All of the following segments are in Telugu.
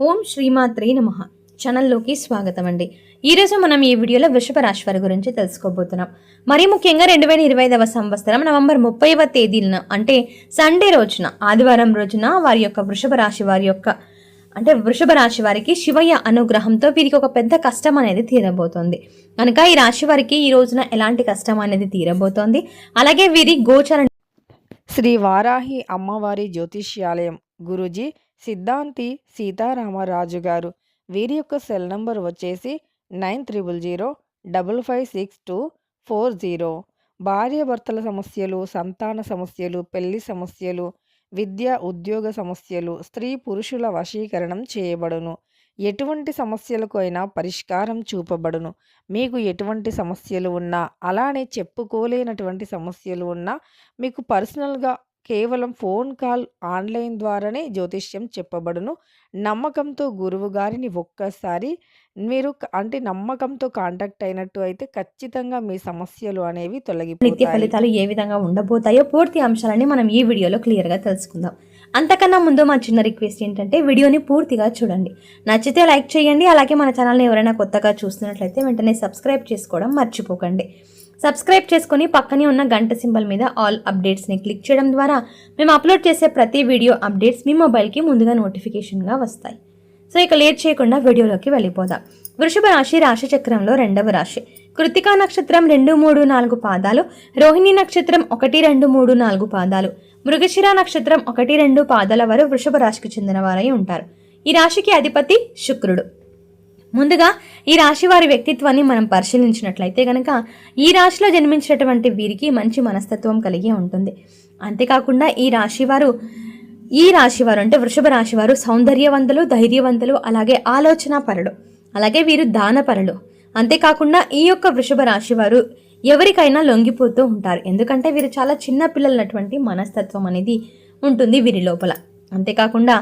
ఓం శ్రీమాత్రే నమ. ఛానల్లోకి స్వాగతం అండి ఈరోజు మనం ఈ వీడియోలో వృషభ రాశి వారి గురించి తెలుసుకోబోతున్నాం. మరి ముఖ్యంగా రెండు వేల ఇరవై ఐదవ సంవత్సరం నవంబర్ ముప్పైవ తేదీన అంటే సండే రోజున ఆదివారం రోజున వారి యొక్క వృషభ రాశి వారి యొక్క అంటే వృషభ రాశి వారికి శివయ్య అనుగ్రహంతో వీరికి ఒక పెద్ద కష్టం అనేది తీరబోతోంది. కనుక ఈ రాశి వారికి ఈ రోజున ఎలాంటి కష్టం అనేది తీరబోతోంది? అలాగే వీరి గోచర శ్రీ వారాహి అమ్మవారి జ్యోతిష్యాలయం. గురుజీ సిద్ధాంతి సీతారామరాజు గారు వీరి యొక్క సెల్ నంబర్ వచ్చేసి nine triple zero double five six two four zero. భార్యాభర్తల సమస్యలు సంతాన సమస్యలు పెళ్ళి సమస్యలు విద్య ఉద్యోగ సమస్యలు స్త్రీ పురుషుల వశీకరణం చేయబడును. ఎటువంటి సమస్యలకు అయినా పరిష్కారం చూపబడును. మీకు ఎటువంటి సమస్యలు ఉన్నా అలానే చెప్పుకోలేనటువంటి సమస్యలు ఉన్నా మీకు పర్సనల్గా కేవలం ఫోన్ కాల్ ఆన్లైన్ ద్వారానే జ్యోతిష్యం చెప్పబడును. నమ్మకంతో గురువు గారిని ఒక్కసారి మీరు అంటే నమ్మకంతో కాంటాక్ట్ అయినట్టు అయితే ఖచ్చితంగా మీ సమస్యలు అనేవి నిత్య తొలగిపోతాయి. ఫలితాలు ఏ విధంగా ఉండబోతాయో పూర్తి అంశాలని మనం ఈ వీడియోలో క్లియర్గా తెలుసుకుందాం. అంతకన్నా ముందు మా చిన్న రిక్వెస్ట్ ఏంటంటే వీడియోని పూర్తిగా చూడండి. నచ్చితే లైక్ చేయండి అలాగే మన ఛానల్ని ఎవరైనా కొత్తగా చూస్తున్నట్లయితే వెంటనే సబ్స్క్రైబ్ చేసుకోవడం మర్చిపోకండి. సబ్స్క్రైబ్ చేసుకొని పక్కనే ఉన్న గంట సింబల్ మీద ఆల్ అప్డేట్స్ని క్లిక్ చేయడం ద్వారా మేము అప్లోడ్ చేసే ప్రతి వీడియో అప్డేట్స్ మీ మొబైల్కి ముందుగా నోటిఫికేషన్గా వస్తాయి. సో ఇక లేట్ చేయకుండా వీడియోలోకి వెళ్ళిపోదాం. వృషభ రాశి రాశిచక్రంలో రెండవ రాశి. కృతికా నక్షత్రం రెండు మూడు నాలుగు పాదాలు. రోహిణి నక్షత్రం ఒకటి రెండు మూడు నాలుగు పాదాలు. మృగశిర నక్షత్రం ఒకటి రెండు పాదాల వారు వృషభ రాశికి చెందిన వారై ఉంటారు. ఈ రాశికి అధిపతి శుక్రుడు. ముందుగా ఈ రాశి వారి వ్యక్తిత్వాన్ని మనం పరిశీలించినట్లయితే గనక ఈ రాశిలో జన్మించినటువంటి వీరికి మంచి మనస్తత్వం కలిగి ఉంటుంది. అంతేకాకుండా ఈ రాశి వారు ఈ రాశి వారు అంటే వృషభ రాశి వారు సౌందర్యవంతులు ధైర్యవంతులు అలాగే ఆలోచన పరులు అలాగే వీరు దానపరులు. అంతేకాకుండా ఈ యొక్క వృషభ రాశి వారు ఎవరికైనా లొంగిపోతూ ఉంటారు. ఎందుకంటే వీరు చాలా చిన్న పిల్లలటువంటి మనస్తత్వం అనేది ఉంటుంది వీరి లోపల. అంతేకాకుండా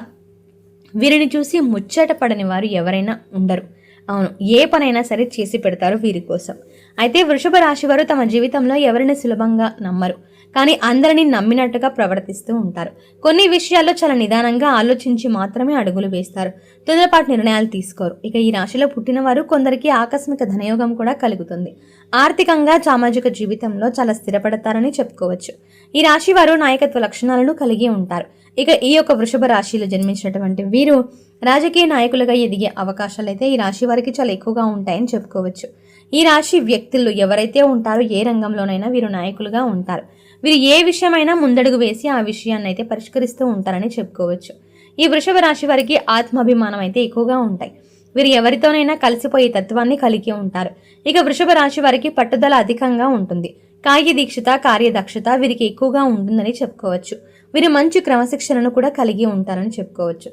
వీరిని చూసి ముచ్చట పడని వారు ఎవరైనా ఉండరు. అవును. ఏ పనైనా సరే చేసి పెడతారు వీరి కోసం. అయితే వృషభ రాశి వారు తమ జీవితంలో ఎవరిని సులభంగా నమ్మరు? కానీ అందరినీ నమ్మినట్టుగా ప్రవర్తిస్తూ ఉంటారు. కొన్ని విషయాల్లో చాలా నిదానంగా ఆలోచించి మాత్రమే అడుగులు వేస్తారు. తొందరపాటు నిర్ణయాలు తీసుకోరు. ఇక ఈ రాశిలో పుట్టిన వారు కొందరికి ఆకస్మిక ధనయోగం కూడా కలుగుతుంది. ఆర్థికంగా సామాజిక జీవితంలో చాలా స్థిరపడతారని చెప్పుకోవచ్చు. ఈ రాశి వారు నాయకత్వ లక్షణాలను కలిగి ఉంటారు. ఇక ఈ యొక్క వృషభ రాశిలో జన్మించినటువంటి వీరు రాజకీయ నాయకులుగా ఎదిగే అవకాశాలు అయితే ఈ రాశి వారికి చాలా ఎక్కువగా ఉంటాయని చెప్పుకోవచ్చు. ఈ రాశి వ్యక్తులు ఎవరైతే ఉంటారో ఏ రంగంలోనైనా వీరు నాయకులుగా ఉంటారు. వీరు ఏ విషయమైనా ముందడుగు వేసి ఆ విషయాన్ని అయితే పరిష్కరిస్తూ ఉంటారని చెప్పుకోవచ్చు. ఈ వృషభ రాశి వారికి ఆత్మాభిమానం అయితే ఎక్కువగా ఉంటాయి. వీరు ఎవరితోనైనా కలిసిపోయే తత్వాన్ని కలిగి ఉంటారు. ఇక వృషభ రాశి వారికి పట్టుదల అధికంగా ఉంటుంది. కార్యదీక్షత కార్యదక్షత వీరికి ఎక్కువగా ఉంటుందని చెప్పుకోవచ్చు. వీరు మంచి క్రమశిక్షణను కూడా కలిగి ఉంటారని చెప్పుకోవచ్చు.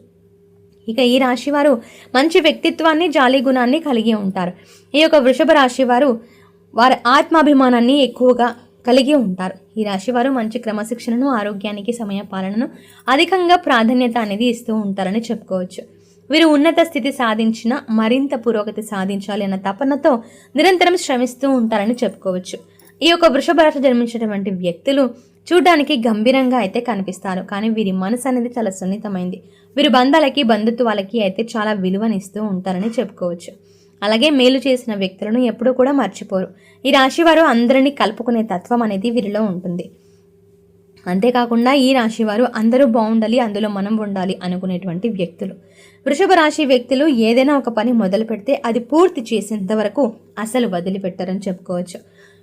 ఇక ఈ రాశి వారు మంచి వ్యక్తిత్వాన్ని జాలి గుణాన్ని కలిగి ఉంటారు. ఈ యొక్క వృషభ రాశి వారు వారి ఆత్మాభిమానాన్ని ఎక్కువగా కలిగి ఉంటారు. ఈ రాశి వారు మంచి క్రమశిక్షణను ఆరోగ్యానికి సమయ పాలనను అధికంగా ప్రాధాన్యత అనేది ఇస్తూ ఉంటారని చెప్పుకోవచ్చు. వీరు ఉన్నత స్థితి సాధించిన మరింత పురోగతి సాధించాలి అన్న తపనతో నిరంతరం శ్రమిస్తూ ఉంటారని చెప్పుకోవచ్చు. ఈ యొక్క వృషభ రాశి జన్మించినటువంటి వ్యక్తులు చూడడానికి గంభీరంగా అయితే కనిపిస్తారు. కానీ వీరి మనసు అనేది చాలా సున్నితమైంది. వీరు బంధాలకి బంధుత్వాలకి అయితే చాలా విలువనిస్తూ ఉంటారని చెప్పుకోవచ్చు. అలాగే మేలు చేసిన వ్యక్తులను ఎప్పుడూ కూడా మర్చిపోరు. ఈ రాశి వారు అందరినీ కలుపుకునే తత్వం అనేది వీరిలో ఉంటుంది. అంతేకాకుండా ఈ రాశి వారు అందరూ బాగుండాలి అందులో మనం ఉండాలి అనుకునేటువంటి వ్యక్తులు. వృషభ రాశి వ్యక్తులు ఏదైనా ఒక పని మొదలు పెడితే అది పూర్తి చేసేంత వరకు అసలు వదిలిపెట్టారని చెప్పుకోవచ్చు.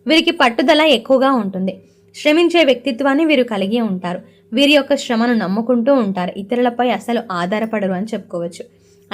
వీరికి పట్టుదల ఎక్కువగా ఉంటుంది. శ్రమించే వ్యక్తిత్వాన్ని వీరు కలిగి ఉంటారు. వీరి యొక్క శ్రమను నమ్ముకుంటూ ఉంటారు. ఇతరులపై అసలు ఆధారపడరు అని చెప్పుకోవచ్చు.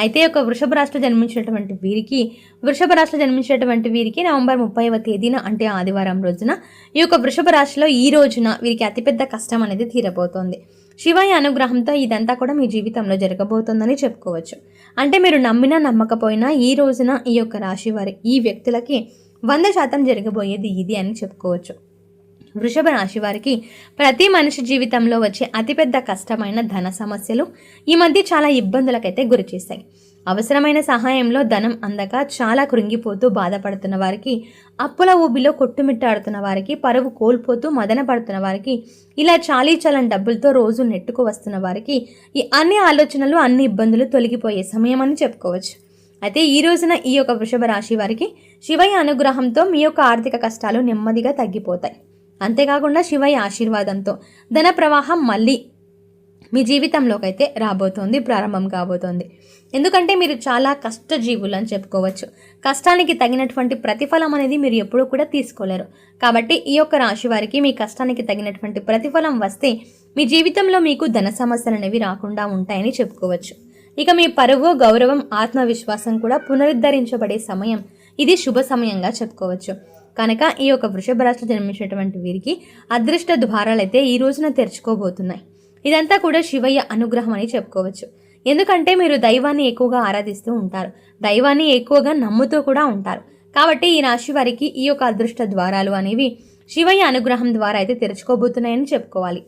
అయితే ఒక వృషభ రాశిలో జన్మించినటువంటి వీరికి వృషభ రాశిలో జన్మించినటువంటి వీరికి నవంబర్ ముప్పైవ తేదీన అంటే ఆదివారం రోజున ఈ యొక్క వృషభ రాశిలో ఈ రోజున వీరికి అతిపెద్ద కష్టం అనేది తీరబోతోంది. శివయ్య అనుగ్రహంతో ఇదంతా కూడా మీ జీవితంలో జరగబోతోందని చెప్పుకోవచ్చు. అంటే మీరు నమ్మినా నమ్మకపోయినా ఈ రోజున ఈ యొక్క రాశి వారి ఈ వ్యక్తులకి వంద శాతం జరగబోయేది ఇది అని చెప్పుకోవచ్చు. వృషభ రాశి వారికి ప్రతి మనిషి జీవితంలో వచ్చే అతిపెద్ద కష్టమైన ధన సమస్యలు ఈ మధ్య చాలా ఇబ్బందులకైతే గురి అవసరమైన సహాయంలో ధనం అందక చాలా కృంగిపోతూ బాధపడుతున్న వారికి అప్పుల ఊబిలో కొట్టుమిట్టాడుతున్న వారికి పరువు కోల్పోతూ మదన పడుతున్న వారికి ఇలా చాలీ చలని డబ్బులతో రోజు నెట్టుకు వస్తున్న వారికి ఈ అన్ని ఆలోచనలు అన్ని ఇబ్బందులు తొలగిపోయే సమయం అని చెప్పుకోవచ్చు. అయితే ఈ రోజున ఈ యొక్క వృషభ రాశి వారికి శివయ్య అనుగ్రహంతో మీ యొక్క ఆర్థిక కష్టాలు నెమ్మదిగా తగ్గిపోతాయి. అంతేకాకుండా శివయ్య ఆశీర్వాదంతో ధన ప్రవాహం మళ్ళీ మీ జీవితంలోకైతే రాబోతోంది ప్రారంభం కాబోతోంది. ఎందుకంటే మీరు చాలా కష్టజీవులు అని చెప్పుకోవచ్చు. కష్టానికి తగినటువంటి ప్రతిఫలం అనేది మీరు ఎప్పుడూ కూడా తీసుకోలేరు. కాబట్టి ఈ యొక్క రాశి వారికి మీ కష్టానికి తగినటువంటి ప్రతిఫలం వస్తే మీ జీవితంలో మీకు ధన సమస్యలు అనేవి రాకుండా ఉంటాయని చెప్పుకోవచ్చు. ఇక మీ పరువు గౌరవం ఆత్మవిశ్వాసం కూడా పునరుద్ధరించబడే సమయం. ఇది శుభ సమయంగా చెప్పుకోవచ్చు. కనుక ఈ యొక్క వృషభ రాశిలో జన్మించినటువంటి వీరికి అదృష్ట ద్వారాలు అయితే ఈ రోజున తెరుచుకోబోతున్నాయి. ఇదంతా కూడా శివయ్య అనుగ్రహం అని చెప్పుకోవచ్చు. ఎందుకంటే మీరు దైవాన్ని ఎక్కువగా ఆరాధిస్తూ ఉంటారు. దైవాన్ని ఎక్కువగా నమ్ముతూ కూడా ఉంటారు. కాబట్టి ఈ రాశి వారికి ఈ యొక్క అదృష్ట ద్వారాలు అనేవి శివయ్య అనుగ్రహం ద్వారా అయితే తెరుచుకోబోతున్నాయని చెప్పుకోవాలి.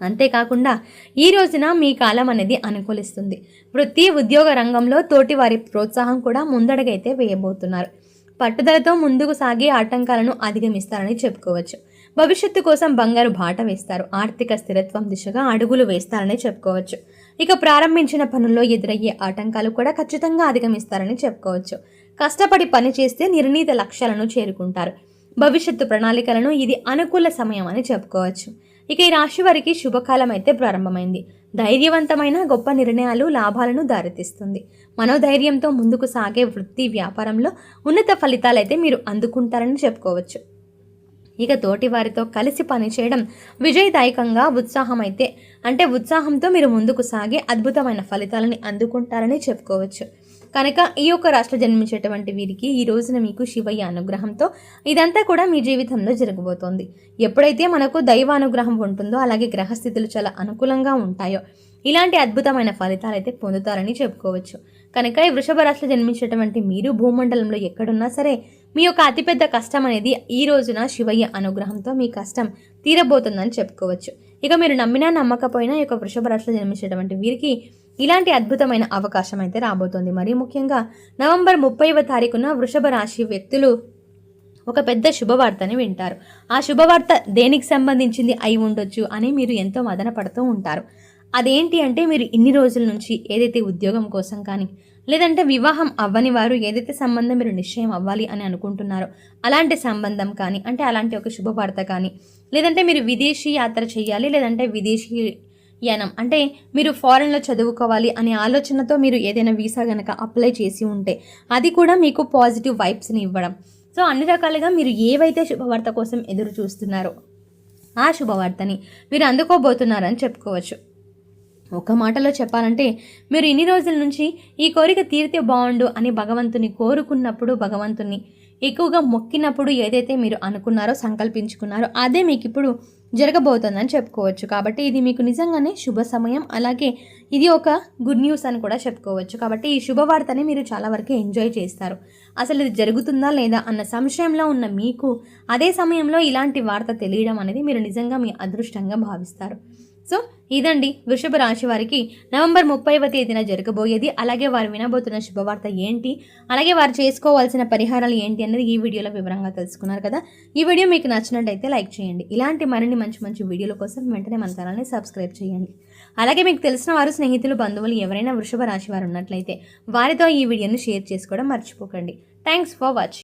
అంతేకాకుండా ఈ రోజున మీ కాలం అనేది అనుకూలిస్తుంది. వృత్తి ఉద్యోగ రంగంలో తోటి వారి ప్రోత్సాహం కూడా ముందడగైతే వేయబోతున్నారు. పట్టుదలతో ముందుకు సాగే ఆటంకాలను అధిగమిస్తారని చెప్పుకోవచ్చు. భవిష్యత్తు కోసం బంగారు బాట వేస్తారు. ఆర్థిక స్థిరత్వం దిశగా అడుగులు వేస్తారని చెప్పుకోవచ్చు. ఇక ప్రారంభించిన పనుల్లో ఎదురయ్యే ఆటంకాలు కూడా ఖచ్చితంగా అధిగమిస్తారని చెప్పుకోవచ్చు. కష్టపడి పని చేస్తే నిర్ణీత లక్ష్యాలను చేరుకుంటారు. భవిష్యత్తు ప్రణాళికలను ఇది అనుకూల సమయం అని చెప్పుకోవచ్చు. ఇక ఈ రాశి వారికి శుభకాలం అయితే ప్రారంభమైంది. ధైర్యవంతమైన గొప్ప నిర్ణయాలు లాభాలను దారితీస్తుంది. మనోధైర్యంతో ముందుకు సాగే వృత్తి వ్యాపారంలో ఉన్నత ఫలితాలైతే మీరు అందుకుంటారని చెప్పుకోవచ్చు. ఇక తోటి వారితో కలిసి పనిచేయడం విజయదాయకంగా ఉత్సాహం అయితే అంటే ఉత్సాహంతో మీరు ముందుకు సాగే అద్భుతమైన ఫలితాలని అందుకుంటారని చెప్పుకోవచ్చు. కనుక ఈ యొక్క రాష్ట్ర జన్మించేటువంటి వీరికి ఈ రోజున మీకు శివయ్య అనుగ్రహంతో ఇదంతా కూడా మీ జీవితంలో జరగబోతోంది. ఎప్పుడైతే మనకు దైవ అనుగ్రహం ఉంటుందో అలాగే గ్రహస్థితులు చాలా అనుకూలంగా ఉంటాయో ఇలాంటి అద్భుతమైన ఫలితాలు అయితే పొందుతారని చెప్పుకోవచ్చు. కనుక ఈ వృషభ రాశిలో జన్మించేటువంటి మీరు భూమండలంలో ఎక్కడున్నా సరే మీ యొక్క అతిపెద్ద కష్టం అనేది ఈ రోజున శివయ్య అనుగ్రహంతో మీ కష్టం తీరబోతుందని చెప్పుకోవచ్చు. ఇక మీరు నమ్మినా నమ్మకపోయినా ఈ యొక్క వృషభ రాశిలో జన్మించేటువంటి వీరికి ఇలాంటి అద్భుతమైన అవకాశం అయితే రాబోతోంది. మరీ ముఖ్యంగా నవంబర్ ముప్పైవ తారీఖున వృషభ రాశి వ్యక్తులు ఒక పెద్ద శుభవార్తని వింటారు. ఆ శుభవార్త దేనికి సంబంధించింది అయి ఉండొచ్చు అని మీరు ఎంతో మదన పడుతూ ఉంటారు. అదేంటి అంటే మీరు ఇన్ని రోజుల నుంచి ఏదైతే ఉద్యోగం కోసం కానీ లేదంటే వివాహం అవ్వని వారు ఏదైతే సంబంధం మీరు నిశ్చయం అవ్వాలి అని అనుకుంటున్నారో అలాంటి సంబంధం కానీ అంటే అలాంటి ఒక శుభవార్త కానీ లేదంటే మీరు విదేశీ యాత్ర చేయాలి లేదంటే విదేశీ యానం. అంటే మీరు ఫారెన్లో చదువుకోవాలి అనే ఆలోచనతో మీరు ఏదైనా వీసా కనుక అప్లై చేసి ఉంటే అది కూడా మీకు పాజిటివ్ వైబ్స్ని ఇవ్వడం. సో అన్ని రకాలుగా మీరు ఏవైతే శుభవార్త కోసం ఎదురు చూస్తున్నారో ఆ శుభవార్తని మీరు అందుకోబోతున్నారని చెప్పుకోవచ్చు. ఒక మాటలో చెప్పాలంటే మీరు ఇన్ని రోజుల నుంచి ఈ కోరిక తీరితే బాగుండు అని భగవంతుని కోరుకున్నప్పుడు భగవంతుని ఎక్కువగా మొక్కినప్పుడు ఏదైతే మీరు అనుకున్నారో సంకల్పించుకున్నారో అదే మీకు ఇప్పుడు జరగబోతుందని చెప్పుకోవచ్చు. కాబట్టి ఇది మీకు నిజంగానే శుభ సమయం. అలాగే ఇది ఒక గుడ్ న్యూస్ అని కూడా చెప్పుకోవచ్చు. కాబట్టి ఈ శుభవార్తని మీరు చాలా వరకు ఎంజాయ్ చేస్తారు. అసలు ఇది జరుగుతుందా లేదా అన్న సంశయంలో ఉన్న మీకు అదే సమయంలో ఇలాంటి వార్త తెలియడం అనేది మీరు నిజంగా మీ అదృష్టంగా భావిస్తారు. సో ఇదండి వృషభ రాశి వారికి నవంబర్ ముప్పైవ తేదీన జరగబోయేది. అలాగే వారు వినబోతున్న శుభవార్త ఏంటి? అలాగే వారు చేసుకోవాల్సిన పరిహారాలు ఏంటి అనేది ఈ వీడియోలో వివరంగా తెలుసుకున్నారు కదా. ఈ వీడియో మీకు నచ్చినట్టయితే లైక్ చేయండి. ఇలాంటి మరిన్ని మంచి మంచి వీడియోల కోసం వెంటనే మన ఛానల్ని సబ్స్క్రైబ్ చేయండి. అలాగే మీకు తెలిసిన వారు స్నేహితులు బంధువులు ఎవరైనా వృషభ రాశి వారు ఉన్నట్లయితే వారితో ఈ వీడియోని షేర్ చేసుకోవడం మర్చిపోకండి. Thanks for watching.